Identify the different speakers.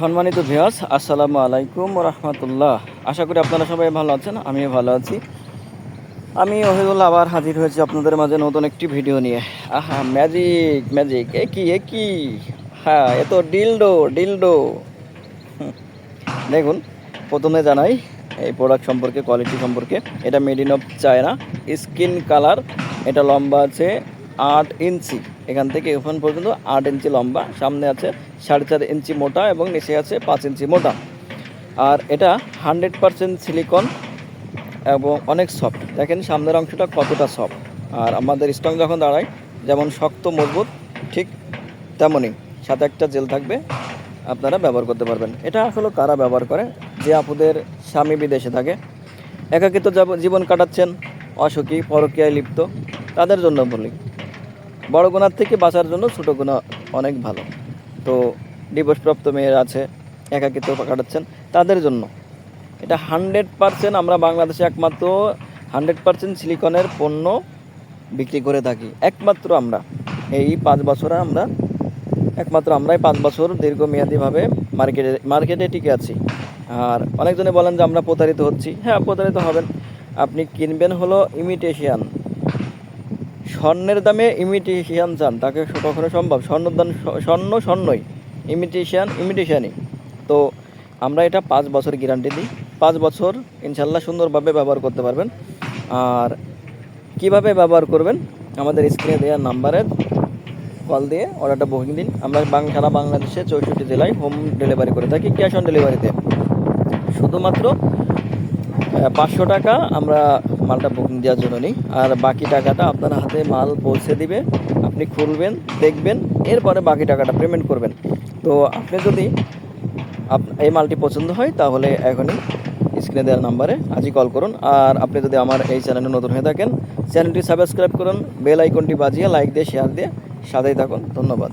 Speaker 1: সম্মানিত ভিয়াস আসসালামু আলাইকুম রহমতুল্লাহ আশা করি আপনারা সবাই ভালো আছেন, আমিও ভালো আছি। আমি ওহিদুল্লাহ আবার হাজির হয়েছি আপনাদের মাঝে নতুন একটি ভিডিও নিয়ে। আহা ম্যাজিক ম্যাজিক এ কি এ কি? হ্যাঁ এ তো ডিলডো ডিলডো। দেখুন, প্রথমে জানাই, এই প্রোডাক্ট সম্পর্কে কোয়ালিটি সম্পর্কে, এটা made in of China skin colour এটা লম্বা আছে আট ইঞ্চি। এখান থেকে ওখান পর্যন্ত আট ইঞ্চি লম্বা, সামনে আছে সাড়ে চার ইঞ্চি মোটা এবং নিচে আছে পাঁচ ইঞ্চি মোটা। আর এটা হান্ড্রেড পারসেন্ট সিলিকন এবং অনেক সফট। দেখেন সামনের অংশটা কতটা সফট। আর আমাদের স্টং যখন দাঁড়ায়, যেমন শক্ত, মজবুত, ঠিক তেমনই। সাথে একটা জেল থাকবে, আপনারা ব্যবহার করতে পারবেন। এটা আসলে কারা ব্যবহার করে? যে আপুদের স্বামী বিদেশে থাকে, একাকিত্ব যাব- জীবন কাটাচ্ছেন, অসুখী, পরকীয়ায় লিপ্ত, তাদের জন্য বলি। বড় গুণার থেকে বাঁচার জন্য ছোটো গুণা অনেক ভালো। তো ডিভোর্সপ্রাপ্ত মেয়েরা আছে, একাকিত্ব কাটাচ্ছেন তাদের জন্য। এটা হান্ড্রেড পারসেন্ট আমরা বাংলাদেশে একমাত্র হান্ড্রেড পারসেন্ট সিলিকনের পণ্য বিক্রি করে থাকি। একমাত্র আমরা। এই পাঁচ বছরে আমরা, একমাত্র আমরাই পাঁচ বছর দীর্ঘমেয়াদীভাবে মার্কেটে মার্কেটে টিকে আছি। আর অনেকজনে বলেন যে আমরা প্রতারিত হচ্ছি। হ্যাঁ প্রতারিত হবেন। আপনি কিনবেন হলো ইমিটেশিয়ান স্বর্ণের দামে ইমিটেশিয়ান চান, তাকে কখনো সম্ভব? স্বর্ণের দাম স্বর্ণ স্বর্ণই ইমিটেশিয়ান ইমিটেশিয়ানই তো আমরা এটা পাঁচ বছর গ্যারান্টি দিই। পাঁচ বছর ইনশাল্লাহ সুন্দরভাবে ব্যবহার করতে পারবেন। আর কীভাবে ব্যবহার করবেন? আমাদের স্ক্রিনে দেওয়ার নাম্বারে কল দিয়ে অর্ডারটা বুকিং দিন। আমরা বাং, সারা বাংলাদেশে চৌষট্টি জেলায় হোম ডেলিভারি করে থাকি ক্যাশ অন ডেলিভারিতে শুধুমাত্র পাঁচশো টাকা আমরা মালটা বুকিং দেওয়ার জন্য নিই। আর বাকি টাকাটা আপনার হাতে মাল পৌঁছে দিবে, আপনি খুলবেন, দেখবেন, এরপরে বাকি টাকাটা পেমেন্ট করবেন। তো আপনি যদি এই মালটি পছন্দ হয়, তাহলে এখনই স্ক্রিনে দেওয়ার নাম্বারে আজই কল করুন। আর আপনি যদি আমার এই চ্যানেলে নতুন হয়ে থাকেন চ্যানেলটি সাবস্ক্রাইব করুন বেল আইকনটি বাজিয়ে লাইক দিয়ে শেয়ার দিয়ে সাথেই থাকুন। ধন্যবাদ।